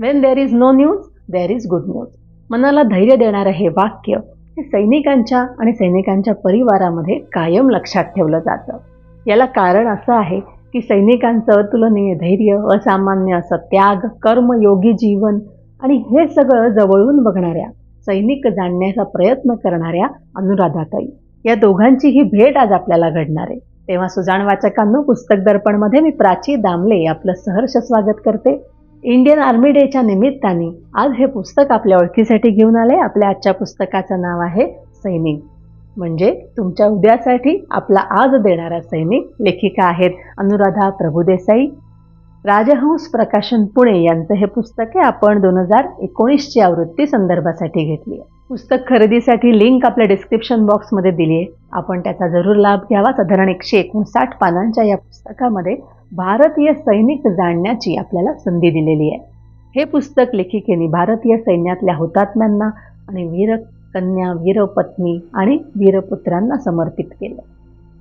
When there is no news there is good news मनाला धैर्य देणारं हे वाक्य हे सैनिकांच्या आणि सैनिकांच्या परिवारामध्ये कायम लक्षात ठेवलं जातं. याला कारण असं आहे की सैनिकांचं अतुलनीय धैर्य असामान्य असं त्याग कर्मयोगी जीवन आणि हे सगळं जवळून बघणाऱ्या सैनिक जाणण्याचा प्रयत्न करणाऱ्या अनुराधाताई. या दोघांची ही भेट आज आपल्याला घडणार आहे. तेव्हा सुजाण वाचकांनो पुस्तक दर्पणमध्ये मी प्राची दामले आपलं सहर्ष स्वागत करते. इंडियन आर्मी डेच्या निमित्ताने आज हे पुस्तक आपल्या ओळखीसाठी घेऊन आले. आपल्या आजच्या पुस्तकाचं नाव आहे सैनिक. म्हणजे तुमच्या उद्यासाठी आपला आज देणारा सैनिक लेखिका आहेत अनुराधा प्रभुदेसाई. राजहंस प्रकाशन पुणे यांचं हे पुस्तक आहे. आपण दोन हजार एकोणीसची आवृत्ती संदर्भासाठी घेतली आहे. पुस्तक खरेदीसाठी लिंक आपल्या डिस्क्रिप्शन बॉक्समध्ये दिली आहे. आपण त्याचा जरूर लाभ घ्यावा. साधारण एकशे एकोणसाठ पानांच्या या पुस्तकामध्ये भारतीय सैनिक जाणण्याची आपल्याला संधी दिलेली आहे. हे पुस्तक लेखिकेने भारतीय सैन्यातल्या हुतात्म्यांना आणि वीर कन्या वीरपत्नी आणि वीरपुत्रांना समर्पित केलं.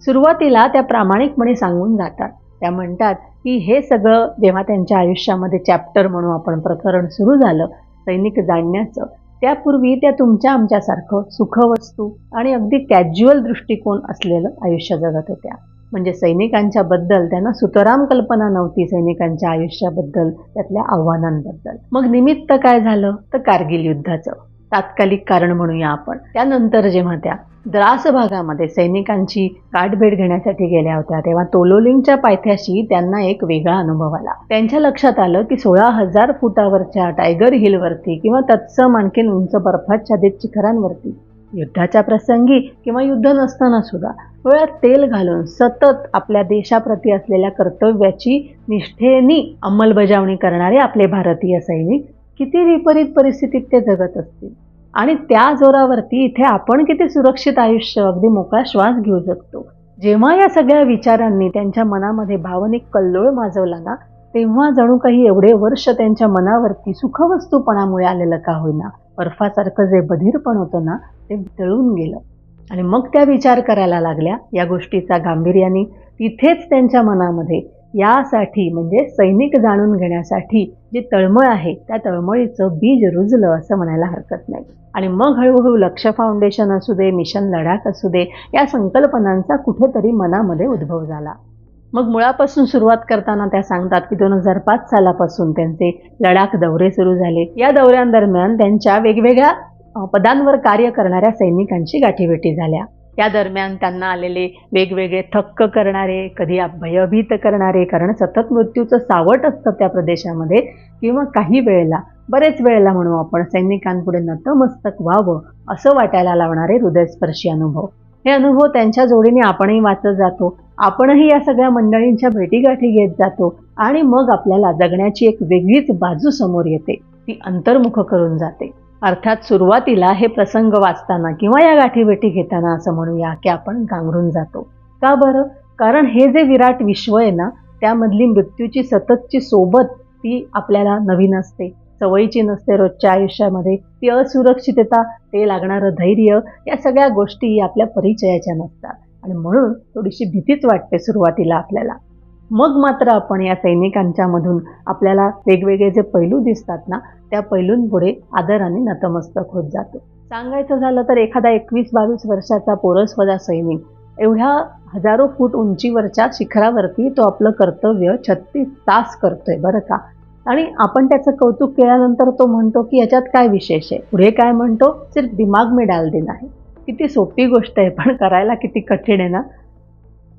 सुरुवातीला त्या प्रामाणिकपणे सांगून जातात. त्या म्हणतात की हे सगळं जेव्हा त्यांच्या आयुष्यामध्ये चॅप्टर म्हणून आपण प्रकरण सुरू झालं सैनिक जाणण्याचं त्यापूर्वी त्या तुमच्या आमच्यासारखं सुखवस्तू आणि अगदी कॅज्युअल दृष्टिकोन असलेलं आयुष्य जगत होत्या. म्हणजे सैनिकांच्या बद्दल त्यांना सुतराम कल्पना नव्हती सैनिकांच्या आयुष्याबद्दल त्यातल्या आव्हानांबद्दल. मग निमित्त काय झालं? तर कारगिल युद्धाचं. तात्कालिक कारण म्हणूया आपण. त्यानंतर जेव्हा त्या द्रास भागामध्ये सैनिकांची गाठभेट घेण्यासाठी गेल्या होत्या तेव्हा तोलोलिंगच्या पायथ्याशी त्यांना एक वेगळा अनुभव आला. त्यांच्या लक्षात आलं की सोळा हजार फुटावरच्या टायगर हिलवरती किंवा तत्सम आणखीन उंच बर्फाच्छादित शिखरांवरती युद्धाच्या प्रसंगी किंवा युद्ध नसताना सुद्धा डोळ्यात तेल घालून सतत आपल्या देशाप्रती असलेल्या कर्तव्याची निष्ठेनी अंमलबजावणी करणारे आपले भारतीय सैनिक किती विपरीत परिस्थितीत ते जगत असतील? आणि त्या जोरावरती इथे आपण किती सुरक्षित आयुष्य अगदी मोकळा श्वास घेऊ शकतो. जेव्हा या सगळ्या विचारांनी त्यांच्या मनामध्ये भावनिक कल्लोळ माजवला ना तेव्हा जणू काही एवढे वर्ष त्यांच्या मनावरती सुखवस्तूपणामुळे आलेलं का होईना बर्फासारखं जे बधीरपण होतं ना ते तळून गेलं. आणि मग त्या विचार करायला लागल्या या गोष्टीचा गांभीर्याने. तिथेच त्यांच्या मनामध्ये यासाठी म्हणजे सैनिक जाणून घेण्यासाठी जी तळमळ आहे त्या तळमळीचं बीज रुजलं असं म्हणायला हरकत नाही. आणि मग हळूहळू लक्ष फाउंडेशन असू दे मिशन लडाख असू दे या संकल्पनांचा कुठेतरी मनामध्ये उद्भव झाला. मग मुळापासून सुरुवात करताना त्या सांगतात की दोन हजार पाच सालापासून त्यांचे लडाख दौरे सुरू झाले. या दौऱ्यांदरम्यान त्यांच्या वेगवेगळ्या पदांवर कार्य करणाऱ्या सैनिकांची गाठीभेटी झाल्या. त्या दरम्यान त्यांना आलेले वेगवेगळे थक्क करणारे कधी भयभीत करणारे कारण सतत मृत्यूचं सावट असतं त्या प्रदेशामध्ये किंवा काही वेळेला बरेच वेळेला म्हणू आपण सैनिकांपुढे नतमस्तक व्हावं असं वाटायला लावणारे हृदयस्पर्शी अनुभव. हे अनुभव त्यांच्या जोडीने आपणही वाचत जातो. आपणही या सगळ्या मंडळींच्या भेटीगाठी घेत जातो आणि मग आपल्याला जगण्याची एक वेगळीच बाजू समोर येते. ती अंतर्मुख करून जाते. अर्थात सुरुवातीला हे प्रसंग वाचताना किंवा या गाठीभेटी घेताना असं म्हणूया की आपण गांगरून जातो. का बरं? कारण हे जे विराट विश्व आहे ना त्यामधली मृत्यूची सततची सोबत ती आपल्याला नवीन असते. सवयीची नसते रोजच्या आयुष्यामध्ये. ती असुरक्षितता ते लागणारं धैर्य या सगळ्या गोष्टी आपल्या परिचयाच्या नसतात. आणि म्हणून थोडीशी भीतीच वाटते सुरुवातीला आपल्याला. मग मात्र आपण या सैनिकांच्या मधून आपल्याला वेगवेगळे जे पैलू दिसतात ना त्या पैलूंपुढे आदराने नतमस्तक होत जातो. सांगायचं झालं तर एखादा एकवीस बावीस वर्षाचा पोरसवदा सैनिक एवढ्या हजारो फूट उंचीवरच्या शिखरावरती तो आपलं कर्तव्य छत्तीस तास करतोय बरं का? आणि आपण त्याचं कौतुक केल्यानंतर तो म्हणतो की याच्यात काय विशेष आहे? पुढे काय म्हणतो? सिर्फ दिमाग मी डाल दिन आहे किती सोपी गोष्ट आहे पण करायला किती कठीण आहे ना?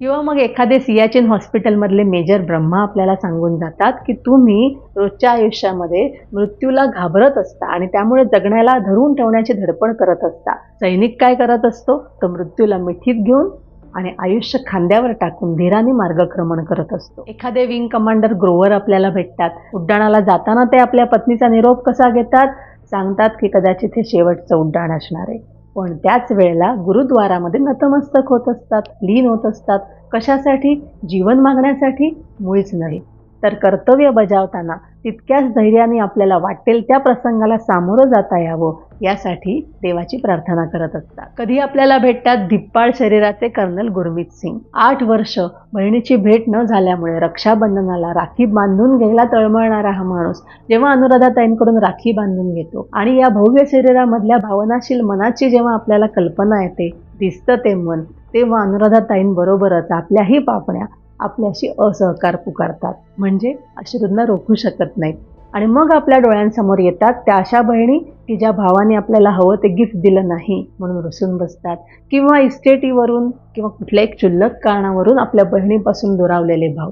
किंवा मग एखादे सियाचिन हॉस्पिटलमधले मेजर ब्रह्मा आपल्याला सांगून जातात की तुम्ही रोजच्या आयुष्यामध्ये मृत्यूला घाबरत असता आणि त्यामुळे जगण्याला धरून ठेवण्याची धडपड करत असता. सैनिक काय करत असतो? तर मृत्यूला मिठीत घेऊन आणि आयुष्य खांद्यावर टाकून धीराने मार्गक्रमण करत असतो. एखादे विंग कमांडर ग्रोवर आपल्याला भेटतात. उड्डाणाला जाताना ते आपल्या पत्नीचा निरोप कसा घेतात? सांगतात की कदाचित हे शेवटचं उड्डाण असणार आहे. पण त्याच वेळेला गुरुद्वारामध्ये नतमस्तक होत असतात लीन होत असतात. कशासाठी? जीवन मागण्यासाठी मुळीच नाही. तर कर्तव्य बजावताना तितक्याच धैर्याने आपल्याला वाटेल त्या प्रसंगाला सामोरं जाता यावं. यासाठी देवाची प्रार्थना करत असतात. कधी आपल्याला भेटतात धिप्पाळ शरीराचे कर्नल गुरमीत सिंग. आठ वर्ष बहिणीची भेट न झाल्यामुळे रक्षाबंधनाला राखी बांधून घ्यायला तळमळणारा हा माणूस जेव्हा अनुराधाताईंकडून राखी बांधून घेतो आणि या भव्य शरीरामधल्या भावनाशील मनाची जेव्हा आपल्याला कल्पना येते दिसतं ते मन तेव्हा अनुराधाताईंबरोबरच आपल्याही पापण्या आपल्याशी असहकार पुकारतात. म्हणजे अश्रूंना रोखू शकत नाहीत. आणि मग आपल्या डोळ्यांसमोर येतात त्या अशा बहिणी की ज्या भावाने आपल्याला हवं ते गिफ्ट दिलं नाही म्हणून रुसून बसतात. किंवा इस्टेटीवरून किंवा कुठल्या एक क्षुल्लक कारणावरून आपल्या बहिणीपासून दुरावलेले भाव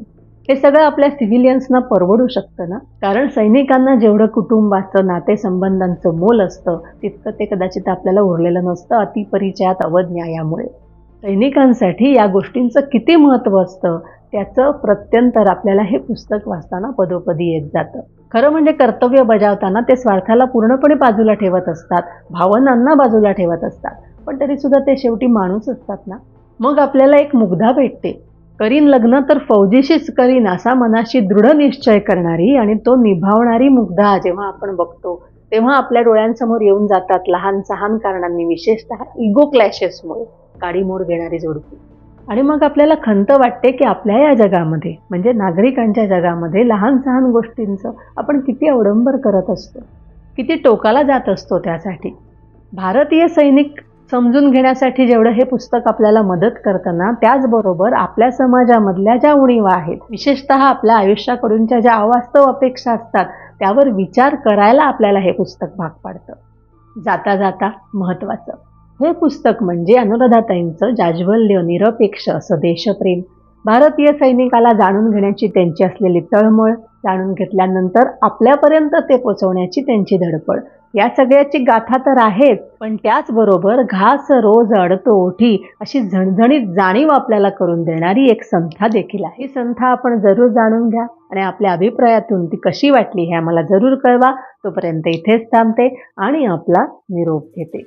हे सगळं आपल्या सिव्हिलियन्सना परवडू शकतं ना? कारण सैनिकांना जेवढं कुटुंबाचं नातेसंबंधांचं मोल असतं तितकं ते कदाचित आपल्याला उरलेलं नसतं अतिपरिचयात अवज्ञायामुळे सैनिकांसाठी या गोष्टींचं किती महत्त्व असतं? त्याचं प्रत्यंतर आपल्याला हे पुस्तक वाचताना पदोपदी येत जातं. खरं म्हणजे कर्तव्य बजावताना ते स्वार्थाला पूर्णपणे बाजूला ठेवत असतात भावनांना बाजूला ठेवत असतात. पण तरीसुद्धा ते शेवटी माणूस असतात ना? मग आपल्याला एक मुग्धा भेटते. करीन लग्न तर फौजीशीच करीन असा मनाशी दृढ निश्चय करणारी आणि तो निभावणारी मुग्धा जेव्हा आपण बघतो तेव्हा आपल्या डोळ्यांसमोर येऊन जातात लहान सहान कारणांनी विशेषतः इगो क्लॅशेसमुळे. काडीमोड घेणारी जोडपी. आणि मग आपल्याला खंत वाटते की आपल्या या जगामध्ये म्हणजे नागरिकांच्या जगामध्ये लहान सहान गोष्टींचं आपण किती अवडंबर करत असतो किती टोकाला जात असतो त्यासाठी. भारतीय सैनिक समजून घेण्यासाठी जेवढं हे पुस्तक आपल्याला मदत करताना त्याचबरोबर आपल्या समाजामधल्या ज्या उणीवा आहेत विशेषतः आपल्या आयुष्याकडूनच्या ज्या अवास्तव अपेक्षा असतात त्यावर विचार करायला आपल्याला हे पुस्तक भाग पाडतं. जाता जाता महत्त्वाचं. हे पुस्तक म्हणजे अनुराधाताईंचं जाज्वल्य निरपेक्ष असं देशप्रेम. भारतीय सैनिकाला जाणून घेण्याची त्यांची असलेली तळमळ जाणून घेतल्यानंतर आपल्यापर्यंत ते पोचवण्याची त्यांची धडपड. या सगळ्याची गाथा तर आहेच पण त्याचबरोबर घास रोज अडतो ओठी अशी झणझणीत जाणीव आपल्याला करून देणारी एक संथा देखील आहे. ही संथा आपण जरूर जाणून घ्या आणि आपल्या अभिप्रायातून ती कशी वाटली हे आम्हाला जरूर कळवा. तोपर्यंत इथेच थांबते आणि आपला निरोप घेते.